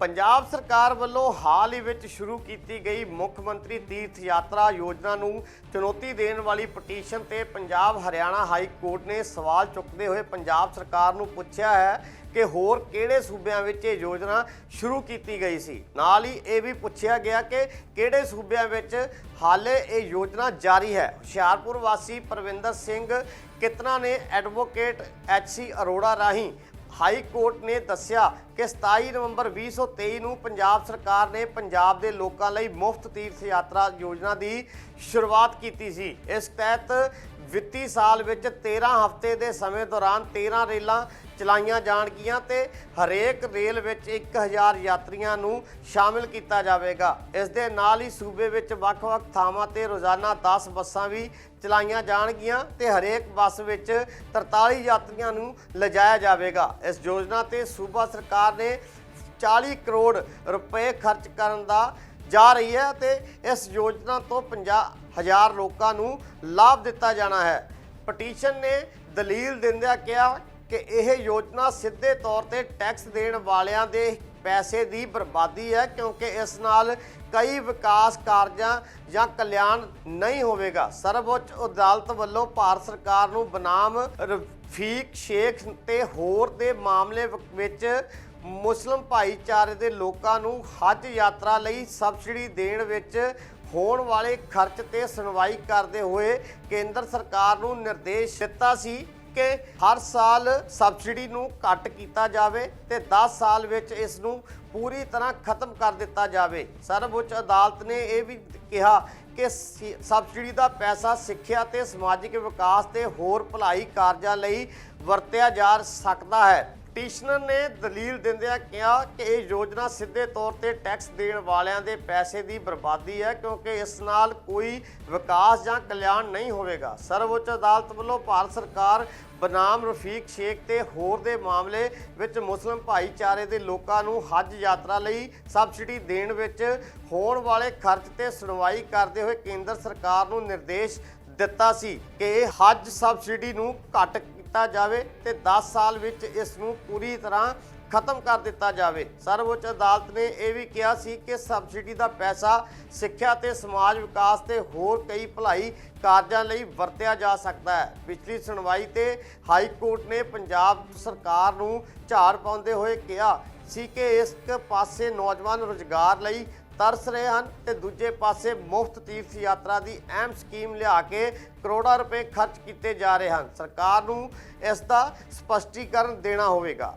ਪੰਜਾਬ ਸਰਕਾਰ ਵੱਲੋਂ ਹਾਲ ਹੀ ਵਿੱਚ ਸ਼ੁਰੂ ਕੀਤੀ ਗਈ ਮੁੱਖ ਮੰਤਰੀ ਤੀਰਥ ਯਾਤਰਾ ਯੋਜਨਾ ਨੂੰ ਚੁਣੌਤੀ ਦੇਣ ਵਾਲੀ ਪਟੀਸ਼ਨ ਤੇ ਪੰਜਾਬ ਹਰਿਆਣਾ ਹਾਈ ਕੋਰਟ ਨੇ ਸਵਾਲ ਚੁੱਕਦੇ ਹੋਏ ਪੰਜਾਬ ਸਰਕਾਰ ਨੂੰ ਪੁੱਛਿਆ ਹੈ ਕਿ ਹੋਰ ਕਿਹੜੇ ਸੂਬਿਆਂ ਵਿੱਚ ਇਹ ਯੋਜਨਾ ਸ਼ੁਰੂ ਕੀਤੀ ਗਈ ਸੀ। ਨਾਲ ਹੀ ਇਹ ਵੀ ਪੁੱਛਿਆ ਗਿਆ ਕਿ ਕਿਹੜੇ ਸੂਬਿਆਂ ਵਿੱਚ ਹਾਲੇ ਇਹ ਯੋਜਨਾ ਜਾਰੀ ਹੈ। ਹੁਸ਼ਿਆਰਪੁਰ ਵਾਸੀ ਪਰਵਿੰਦਰ ਸਿੰਘ ਕਿਤਨਾ ਨੇ ਐਡਵੋਕੇਟ ਐਚਸੀ ਅਰੋੜਾ ਰਾਹੀਂ ਹਾਈ ਕੋਰਟ ਨੇ ਦੱਸਿਆ ਕਿ 27 ਨਵੰਬਰ 2023 ਨੂੰ ਪੰਜਾਬ ਸਰਕਾਰ ਨੇ ਪੰਜਾਬ ਦੇ ਲੋਕਾਂ ਲਈ ਮੁਫਤ ਤੀਰਥ ਯਾਤਰਾ ਯੋਜਨਾ ਦੀ ਸ਼ੁਰੂਆਤ ਕੀਤੀ ਸੀ। ਇਸ ਤਹਿਤ ਵਿੱਤੀ ਸਾਲ ਵਿੱਚ 13 ਹਫ਼ਤੇ ਦੇ ਸਮੇਂ ਦੌਰਾਨ 13 ਰੇਲਾਂ ਚਲਾਈਆਂ ਜਾਣਗੀਆਂ ਤੇ ਹਰੇਕ ਰੇਲ ਵਿੱਚ 1000 ਯਾਤਰੀਆਂ ਨੂੰ ਸ਼ਾਮਿਲ ਕੀਤਾ ਜਾਵੇਗਾ। ਇਸ ਦੇ ਨਾਲ ਹੀ ਸੂਬੇ ਵਿੱਚ ਵੱਖ-ਵੱਖ ਥਾਵਾਂ ਤੇ ਰੋਜ਼ਾਨਾ 10 ਬੱਸਾਂ ਵੀ ਚਲਾਈਆਂ ਜਾਣਗੀਆਂ ਤੇ ਹਰੇਕ ਬੱਸ ਵਿੱਚ 43 ਯਾਤਰੀਆਂ ਨੂੰ ਲਿਜਾਇਆ ਜਾਵੇਗਾ। ਇਸ ਯੋਜਨਾ ਤੇ ਸੂਬਾ ਸਰਕਾਰ ਨੇ 40 ਕਰੋੜ ਰੁਪਏ ਖਰਚ ਕਰਨ ਦਾ ਜਾ ਰਹੀ ਹੈ ਤੇ ਇਸ ਯੋਜਨਾ ਤੋਂ 50 ਹਜ਼ਾਰ ਲੋਕਾਂ ਨੂੰ ਲਾਭ ਦਿੱਤਾ ਜਾਣਾ ਹੈ। ਪਟੀਸ਼ਨ ਨੇ ਦਲੀਲ ਦਿੰਦਿਆਂ ਕਿਹਾ ਕਿ ਇਹ ਯੋਜਨਾ ਸਿੱਧੇ ਤੌਰ ਤੇ ਟੈਕਸ ਦੇਣ ਵਾਲਿਆਂ ਦੇ ਪੈਸੇ ਦੀ ਬਰਬਾਦੀ ਹੈ ਕਿਉਂਕਿ ਇਸ ਨਾਲ ਕਈ ਵਿਕਾਸ ਕਾਰਜਾਂ ਜਾਂ ਕਲਿਆਣ ਨਹੀਂ ਹੋਵੇਗਾ। ਸਰਵਉੱਚ ਅਦਾਲਤ ਵੱਲੋਂ ਭਾਰਤ ਸਰਕਾਰ ਨੂੰ ਬਨਾਮ ਰਫੀਕ ਸ਼ੇਖ ਤੇ ਹੋਰ ਦੇ ਮਾਮਲੇ ਵਿੱਚ ਮੁਸਲਮ ਭਾਈਚਾਰੇ ਦੇ ਲੋਕਾਂ ਨੂੰ ਹੱਜ ਯਾਤਰਾ ਲਈ ਸਬਸਿਡੀ ਦੇਣ ਵਿੱਚ ਹੋਣ ਵਾਲੇ ਖਰਚ ਤੇ ਸੁਣਵਾਈ ਕਰਦੇ ਹੋਏ ਕੇਂਦਰ ਸਰਕਾਰ ਨੂੰ ਨਿਰਦੇਸ਼ ਦਿੱਤਾ ਸੀ ਕਿ ਹਰ ਸਾਲ ਸਬਸਿਡੀ ਨੂੰ ਘੱਟ ਕੀਤਾ ਜਾਵੇ ਤੇ 10 ਸਾਲ ਵਿੱਚ ਇਸ ਨੂੰ ਪੂਰੀ ਤਰ੍ਹਾਂ ਖਤਮ ਕਰ ਦਿੱਤਾ ਜਾਵੇ। ਸਰਵਉੱਚ ਅਦਾਲਤ ਨੇ ਇਹ ਵੀ ਕਿਹਾ ਕਿ ਸਬਸਿਡੀ ਦਾ ਪੈਸਾ ਸਿੱਖਿਆ ਤੇ ਸਮਾਜਿਕ ਵਿਕਾਸ ਤੇ ਹੋਰ ਭਲਾਈ ਕਾਰਜਾਂ ਲਈ ਵਰਤਿਆ ਜਾ ਸਕਦਾ ਹੈ। ਪਟੀਸ਼ਨਰ ਨੇ ਦਲੀਲ ਦਿੰਦਿਆਂ ਕਿਹਾ ਕਿ ਇਹ ਯੋਜਨਾ ਸਿੱਧੇ ਤੌਰ ਤੇ ਟੈਕਸ ਦੇਣ ਵਾਲਿਆਂ ਦੇ ਪੈਸੇ ਦੀ ਬਰਬਾਦੀ ਹੈ, ਕਿਉਂਕਿ ਇਸ ਨਾਲ ਕੋਈ ਵਿਕਾਸ ਜਾਂ ਕਲਿਆਣ ਨਹੀਂ ਹੋਵੇਗਾ। ਸਰਵਉੱਚ ਅਦਾਲਤ ਵੱਲੋਂ ਭਾਰਤ ਸਰਕਾਰ ਬਨਾਮ ਰਫੀਕ ਸ਼ੇਖ ਤੇ ਹੋਰ ਦੇ ਮਾਮਲੇ ਵਿੱਚ ਮੁਸਲਮ ਭਾਈਚਾਰੇ ਦੇ ਲੋਕਾਂ ਨੂੰ ਹੱਜ ਯਾਤਰਾ ਲਈ ਸਬਸਿਡੀ ਦੇਣ ਵਿੱਚ ਹੋਣ ਵਾਲੇ ਖਰਚ ਤੇ ਸੁਣਵਾਈ ਕਰਦੇ ਹੋਏ ਕੇਂਦਰ ਸਰਕਾਰ ਨੂੰ ਨਿਰਦੇਸ਼ ਦਿੱਤਾ ਸੀ ਕਿ ਇਹ ਹੱਜ ਸਬਸਿਡੀ ਨੂੰ ਘੱਟ ਕੀਤਾ ਜਾਵੇ ਤੇ 10 ਸਾਲ ਵਿੱਚ ਇਸ ਨੂੰ ਪੂਰੀ ਤਰ੍ਹਾਂ ਖਤਮ ਕਰ ਦਿੱਤਾ ਜਾਵੇ। ਸਰਵਉੱਚ ਅਦਾਲਤ ਨੇ ਇਹ ਵੀ ਕਿਹਾ ਸੀ ਕਿ ਸਬਸਿਡੀ ਦਾ ਪੈਸਾ ਸਿੱਖਿਆ ਤੇ ਸਮਾਜ ਵਿਕਾਸ ਤੇ ਹੋਰ ਕਈ ਭਲਾਈ ਕਾਰਜਾਂ ਲਈ ਵਰਤਿਆ ਜਾ ਸਕਦਾ ਹੈ। ਪਿਛਲੀ ਸੁਣਵਾਈ ਤੇ ਹਾਈ ਕੋਰਟ ਨੇ ਪੰਜਾਬ ਸਰਕਾਰ ਨੂੰ ਝਾੜ ਪਾਉਂਦੇ ਹੋਏ ਕਿਹਾ ਸੀ ਕਿ ਇਸ ਪਾਸੇ ਨੌਜਵਾਨ ਰੁਜ਼ਗਾਰ ਲਈ ਤਰਸ ਰਹੇ ਹਨ ਤੇ ਦੂਜੇ ਪਾਸੇ ਮੁਫਤ ਤੀਰਥ ਯਾਤਰਾ ਦੀ ਅਹਿਮ ਸਕੀਮ ਲਿਆ ਕੇ ਕਰੋੜਾਂ ਰੁਪਏ ਖਰਚ ਕੀਤੇ ਜਾ ਰਹੇ ਹਨ। ਸਰਕਾਰ ਨੂੰ ਇਸ ਦਾ ਸਪਸ਼ਟੀਕਰਨ ਦੇਣਾ ਹੋਵੇਗਾ।